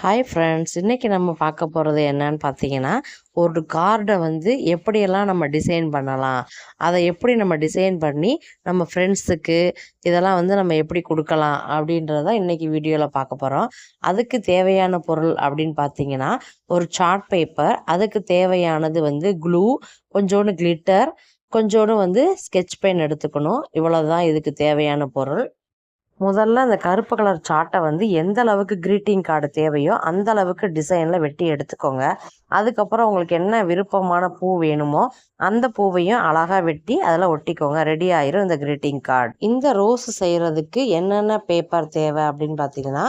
Hi friends இன்றைக்கி நம்ம பார்க்க போகிறது என்னன்னு பார்த்தீங்கன்னா ஒரு கார்டை வந்து எப்படியெல்லாம் நம்ம டிசைன் பண்ணலாம் அதை எப்படி நம்ம டிசைன் பண்ணி நம்ம ஃப்ரெண்ட்ஸுக்கு இதெல்லாம் வந்து நம்ம எப்படி கொடுக்கலாம் அப்படின்றத இன்றைக்கி வீடியோவில் பார்க்க போகிறோம் அதுக்கு தேவையான பொருள் அப்படின்னு பார்த்தீங்கன்னா ஒரு சார்ட் பேப்பர் அதுக்கு தேவையானது வந்து க்ளூ கொஞ்சோண்டு கிளிட்டர் கொஞ்சோண்டு வந்து ஸ்கெட்ச் பெயின் எடுத்துக்கணும். இவ்வளோ தான் இதுக்கு தேவையான பொருள். முதல்ல அந்த கருப்பு கலர் சார்ட்டை வந்து எந்த அளவுக்கு க்ரீட்டிங் கார்டு தேவையோ அந்த அளவுக்கு டிசைனில் வெட்டி எடுத்துக்கோங்க. அதுக்கப்புறம் உங்களுக்கு என்ன விருப்பமான பூ வேணுமோ அந்த பூவையும் அழகாக வெட்டி அதில் ஒட்டிக்கோங்க. ரெடி ஆயிரும் இந்த க்ரீட்டிங் கார்டு இந்த ரோஸ் செய்கிறதுக்கு என்னென்ன பேப்பர் தேவை அப்படின்னு பார்த்தீங்கன்னா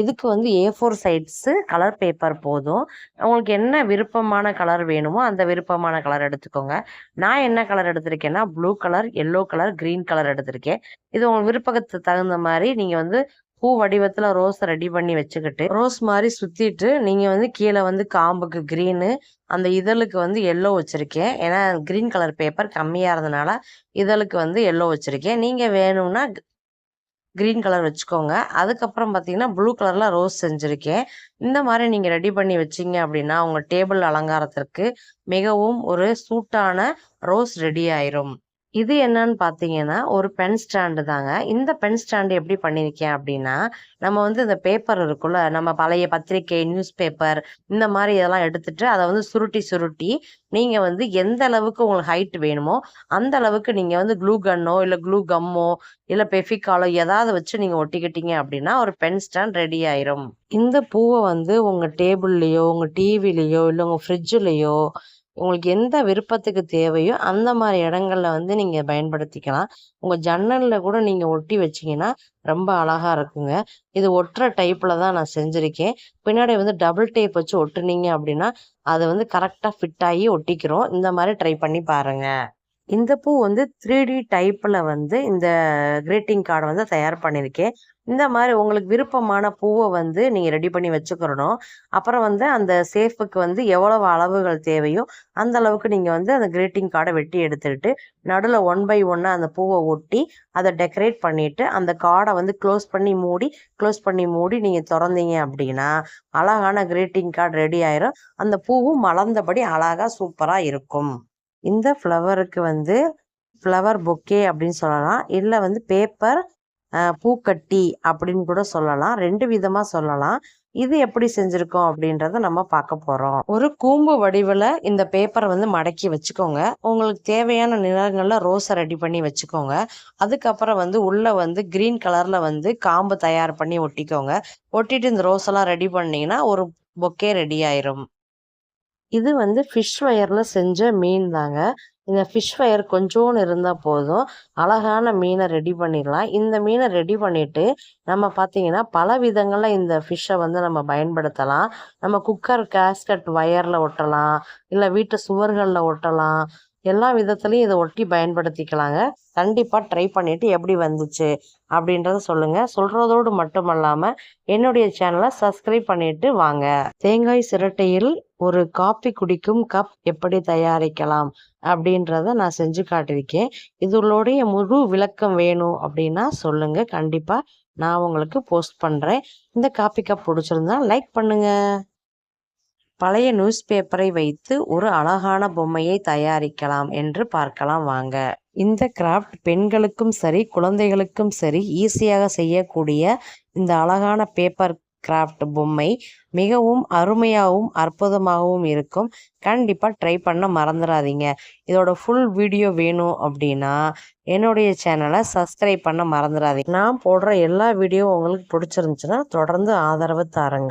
இதுக்கு வந்து ஏ ஃபோர் சைட்ஸு கலர் பேப்பர் போதும். உங்களுக்கு என்ன விருப்பமான கலர் வேணுமோ அந்த விருப்பமான கலர் எடுத்துக்கோங்க. நான் என்ன colour எடுத்திருக்கேன்னா blue colour yellow colour green colour எடுத்திருக்கேன். இது உங்களுக்கு விருப்பத்துக்கு தகுந்த மாதிரி மாதிரி நீங்கள் வந்து பூ வடிவத்தில் ரோஸை ரெடி பண்ணி வச்சுக்கிட்டு ரோஸ் மாதிரி சுற்றிட்டு நீங்கள் வந்து கீழே வந்து காம்புக்கு க்ரீனு அந்த இதழுக்கு வந்து எல்லோ வச்சுருக்கேன். ஏன்னா க்ரீன் கலர் பேப்பர் கம்மியாக இருந்தனால இதழுக்கு வந்து எல்லோ வச்சுருக்கேன். நீங்கள் வேணும்னா க்ரீன் கலர் வச்சுக்கோங்க. அதுக்கப்புறம் பார்த்தீங்கன்னா ப்ளூ கலரில் ரோஸ் செஞ்சுருக்கேன். இந்த மாதிரி நீங்கள் ரெடி பண்ணி வச்சிங்க அப்படின்னா உங்கள் டேபிள் அலங்காரத்திற்கு மிகவும் ஒரு சூட்டான ரோஸ் ரெடி ஆயிரும். இது என்னன்னு பார்த்தீங்கன்னா ஒரு பென் ஸ்டாண்டு தாங்க. இந்த பென் ஸ்டாண்டு எப்படி பண்ணியிருக்கேன் அப்படின்னா நம்ம வந்து இந்த பேப்பர் இருக்குல்ல நம்ம பழைய பத்திரிக்கை நியூஸ் பேப்பர் இந்த மாதிரி இதெல்லாம் எடுத்துட்டு அதை வந்து சுருட்டி சுருட்டி நீங்கள் வந்து எந்த அளவுக்கு உங்களுக்கு ஹைட் வேணுமோ அந்த அளவுக்கு நீங்கள் வந்து க்ளூ கன்னோ இல்லை க்ளூ கம்மோ இல்லை பெஃபிக்காலோ ஏதாவது வச்சு நீங்கள் ஒட்டிக்கிட்டீங்க அப்படின்னா ஒரு பென் ஸ்டாண்ட் ரெடி ஆயிரும். இந்த பூவை வந்து உங்கள் டேபிள்லேயோ உங்கள் டிவிலேயோ இல்லை உங்கள் ஃப்ரிட்ஜுலேயோ உங்களுக்கு எந்த விருப்பத்துக்கு தேவையோ அந்த மாதிரி இடங்கள்ல வந்து நீங்கள் பயன்படுத்திக்கலாம். உங்கள் ஜன்னலில் கூட நீங்கள் ஒட்டி வச்சிங்கன்னா ரொம்ப அழகாக இருக்குங்க. இது ஒட்டுற டைப்பில் தான் நான் செஞ்சுருக்கேன். பின்னாடி வந்து டபுள் டேப் வச்சு ஒட்டுனீங்க அப்படின்னா அது வந்து கரெக்டாக ஃபிட் ஆகி ஒட்டிக்கிறோம். இந்த மாதிரி ட்ரை பண்ணி பாருங்கள் இந்த பூ வந்து த்ரீ டி டைப்பில் வந்து இந்த கிரீட்டிங் கார்டை வந்து தயார் பண்ணியிருக்கேன். இந்த மாதிரி உங்களுக்கு விருப்பமான பூவை வந்து நீங்கள் ரெடி பண்ணி வச்சுக்கிறணும். அப்புறம் வந்து அந்த சேஃபுக்கு வந்து எவ்வளவு அளவுகள் தேவையோ அந்த அளவுக்கு நீங்கள் வந்து அந்த கிரீட்டிங் கார்டை வெட்டி எடுத்துக்கிட்டு நடுவில் ஒன் பை ஒன்னாக அந்த பூவை ஒட்டி அதை டெக்கரேட் பண்ணிவிட்டு அந்த கார்டை வந்து க்ளோஸ் பண்ணி மூடி க்ளோஸ் பண்ணி மூடி நீங்கள் திறந்தீங்க அப்படின்னா அழகான கிரீட்டிங் கார்டு ரெடி ஆயிரும். அந்த பூவும் மலர்ந்தபடி அழகாக சூப்பராக இருக்கும். இந்த ஃப்ளவருக்கு வந்து ஃப்ளவர் பொக்கே அப்படின்னு சொல்லலாம். இல்லை வந்து பேப்பர் பூக்கட்டி அப்படின்னு கூட சொல்லலாம். ரெண்டு விதமாக சொல்லலாம். இது எப்படி செஞ்சுருக்கோம் அப்படின்றத நம்ம பார்க்க போகிறோம் ஒரு கூம்பு வடிவில் இந்த பேப்பரை வந்து மடக்கி வச்சுக்கோங்க. உங்களுக்கு தேவையான நிறங்களில் ரோஸை ரெடி பண்ணி வச்சுக்கோங்க. அதுக்கப்புறம் வந்து உள்ளே வந்து க்ரீன் கலரில் வந்து காம்பு தயார் பண்ணி ஒட்டிக்கோங்க. ஒட்டிட்டு இந்த ரோஸ் எல்லாம் ரெடி பண்ணிங்கன்னா ஒரு பொக்கே ரெடி ஆயிரும். இது வந்து ஃபிஷ் ஒயரில் செஞ்ச மீன் தாங்க. இந்த ஃபிஷ் வயர் கொஞ்சோன்னு இருந்தால் போதும். அழகான மீனை ரெடி பண்ணிடலாம். இந்த மீனை ரெடி பண்ணிவிட்டு நம்ம பார்த்தீங்கன்னா பல விதங்களில் இந்த ஃபிஷ்ஷை வந்து நம்ம பயன்படுத்தலாம். நம்ம குக்கர் கேஸ்கட் ஒயரில் ஒட்டலாம். இல்லை வீட்டு சுவர்களில் ஒட்டலாம். எல்லா விதத்துலையும் இதை ஒட்டி பயன்படுத்திக்கலாங்க. கண்டிப்பாக ட்ரை பண்ணிவிட்டு எப்படி வந்துச்சு அப்படின்றத சொல்லுங்கள் சொல்கிறதோடு மட்டுமல்லாமல் என்னுடைய சேனலை சப்ஸ்கிரைப் பண்ணிவிட்டு வாங்க. தேங்காய் சிரட்டையில் ஒரு காப்பி குடிக்கும் கப் எப்படி தயாரிக்கலாம் அப்படின்றத நான் செஞ்சு காட்டியிருக்கேன். இதனுடைய முழு விளக்கம் வேணும் அப்படின்னா சொல்லுங்கள் கண்டிப்பாக நான் உங்களுக்கு போஸ்ட் பண்ணுறேன் இந்த காப்பி கப் பிடிச்சிருந்தா லைக் பண்ணுங்கள் பழைய நியூஸ் பேப்பரை வைத்து ஒரு அழகான பொம்மையை தயாரிக்கலாம் என்று பார்க்கலாம் வாங்க. இந்த கிராஃப்ட் பெண்களுக்கும் சரி குழந்தைகளுக்கும் சரி ஈஸியாக செய்யக்கூடிய இந்த அழகான பேப்பர் கிராஃப்ட் பொம்மை மிகவும் அருமையாகவும் அற்புதமாகவும் இருக்கும். கண்டிப்பாக ட்ரை பண்ண மறந்துடாதீங்க. இதோட ஃபுல் வீடியோ வேணும் அப்படின்னா என்னுடைய சேனலை சப்ஸ்கிரைப் பண்ண மறந்துடாதீங்க. நான் போடுற எல்லா வீடியோ உங்களுக்கு பிடிச்சிருந்துச்சுன்னா தொடர்ந்து ஆதரவு தாருங்க.